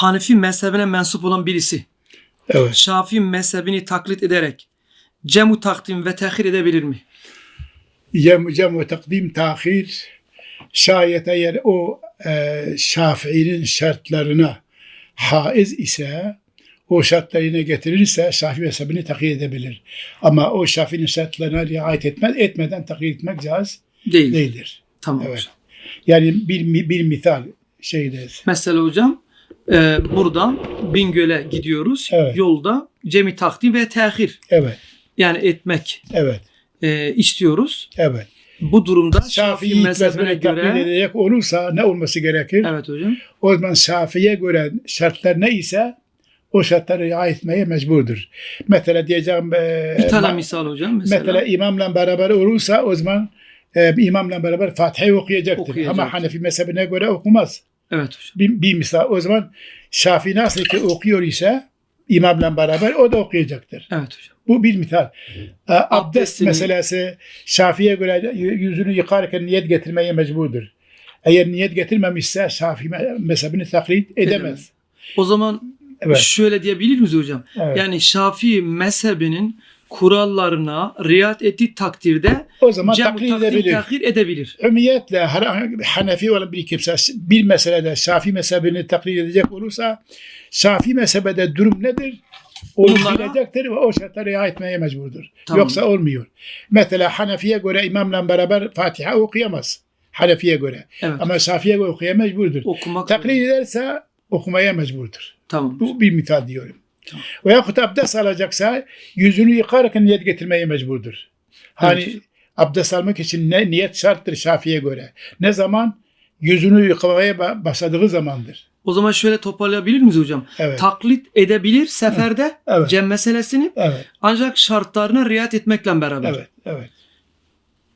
Hanefi mezhebine mensup olan birisi Evet. Şafii mezhebini taklit ederek cemu takdim ve tehir edebilir mi? Cem, cem ve takdim tahir şayet eğer o e, Şafii'nin şartlarına haiz ise o şartlarına getirirse Şafii mezhebini takip edebilir. Ama o Şafii'nin şartlarına riayet etmez, etmeden takip etmek caiz Değil. değildir. Tamam Evet. hocam. Yani bir, bir misal şeyde Mesela hocam e, buradan Bingöl'e gidiyoruz. Evet. Yolda cemi takdim ve tehir evet, yani etmek evet, e, istiyoruz. evet. Bu durumda Şafii mezhebine göre edecek olursa ne olması gerekir? Evet hocam. O zaman Şafii'ye göre şartlar ne ise o şartlara riayet etmeye mecburdur. Mesela diyeceğim e, Bir tane misal hocam. Mesela, mesela imamla beraber olursa o zaman e, imamla beraber Fatiha'yı okuyacaktır. Okuyacaktır. Ama Hanefi mezhebine göre okumaz. Evet hocam. Bir, bir misal o zaman Şafii nasıl ki okuyor ise imamla beraber o da okuyacaktır. Evet hocam. Bu bir misal. E, abdest Abdestini- meselesi Şafii'ye göre yüzünü yıkarken niyet getirmeye mecburdur. Eğer niyet getirmemişse Şafii me- mezhebini taklit edemez. Edemez. O zaman Evet. şöyle diyebilir miyiz hocam? Evet. Yani Şafii mezhebinin kurallarına riayet ettiği takdirde o zaman taklit edebilir. tehir edebilir. Ümiyetle har- Hanefi olan bir kimse bir meselede Şafii mezhebini taklit edecek olursa Şafii mezhebede durum nedir? Onu Onlara- bilecektir ve o şartlara riayet etmeye mecburdur. Tamam. Yoksa olmuyor. Mesela Hanefi'ye göre imamla beraber Fatiha okuyamaz. Hanefi'ye göre. Evet. Ama Şafii'ye göre okumaya mecburdur. Okumak Taklit ederse okumaya mecburdur. Tamam. Bu bir misal diyorum. Tamam. Veyahut abdest alacaksa yüzünü yıkarken niyet getirmeye mecburdur. Hani Evet. abdest almak için ne niyet şarttır Şafii'ye göre. Ne zaman? Yüzünü yıkamaya ba- başladığı zamandır. O zaman şöyle toparlayabilir miyiz hocam? Evet. Taklit edebilir seferde Evet. cem meselesini Evet. ancak şartlarına riayet etmekle beraber. Evet. Evet.